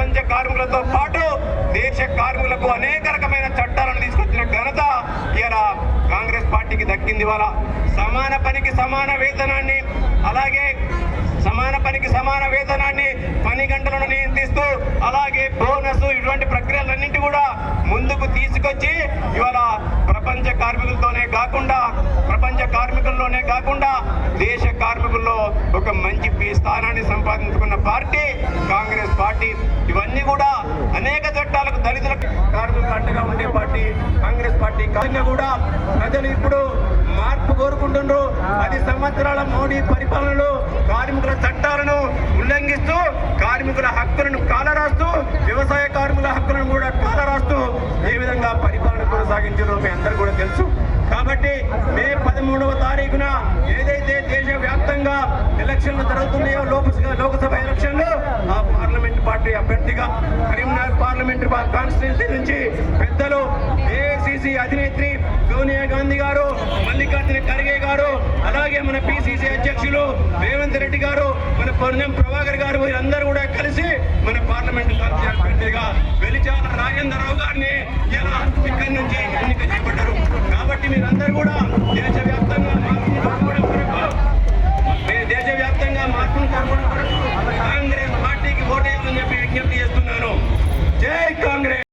ప్రపంచ కార్మికులతో పాటు దేశ కార్మికులకు అనేక రకమైన చట్టాలను తీసుకొచ్చిన ఘనత ఇలా కాంగ్రెస్ పార్టీకి దక్కింది వాళ్ళ సమాన పనికి సమాన వేతనాన్ని అలాగే సమాన పనికి సమాన వేతనాన్ని పని గంటలను నియంత్రిస్తూ అలాగే బోనస్ ఇటువంటి ప్రక్రియలన్నింటి కూడా ముందుకు తీసుకొచ్చి ఇవాళ ప్రపంచ కార్మికులతోనే కాకుండా ప్రపంచ కార్మికుల్లోనే కాకుండా దేశ కార్మికుల్లో ఒక మంచి స్థానాన్ని సంపాదించుకున్న పార్టీ కాంగ్రెస్ పార్టీ. అనేక చట్టాలకు దళితుల కార్మికులకు అండగా ఉండే పార్టీ కాంగ్రెస్ పార్టీ కాగా కూడా ప్రజలు ఇప్పుడు మార్పు కోరుకుంటున్నారు పది సంవత్సరాల మోడీ పరిపాలనలో కార్మికుల చట్టాలను ఉల్లంఘిస్తూ కార్మికుల హక్కులను కాలరాస్తూ వ్యవసాయ కార్మికుల హక్కులను కూడా కాలరాస్తూ ఏ విధంగా పరిపాలన కొనసాగించారో మీ అందరూ కూడా తెలుసు. కాబట్టి మే పదమూడవ తారీఖున ఏదైతే దేశవ్యాప్తంగా ఎలక్షన్లు జరుగుతున్నాయో లోకసభ లోకసభ ఎలక్షన్లు ఆ పార్లమెంట్ పార్టీ అభ్యర్థిగా పార్లమెంటరీ కాన్స్టిట్యున్సీ నుంచి పెద్దలు ఏఐసిసి అధినేత్రి సోనియా గాంధీ గారు మల్లికార్జున ఖర్గే గారు అలాగే మన పిసిసి అధ్యక్షులు రేవంత్ రెడ్డి గారు మన పొన్నం ప్రభాకర్ గారు వీరందరూ కూడా కలిసి మన పార్లమెంట్ అభ్యర్థిగా వెలిచాల రాజేంద్రరావు గారిని ఇలా ఇక్కడి నుంచి ఎన్నిక చేపట్టారు. కాబట్టి మీరందరూ కూడా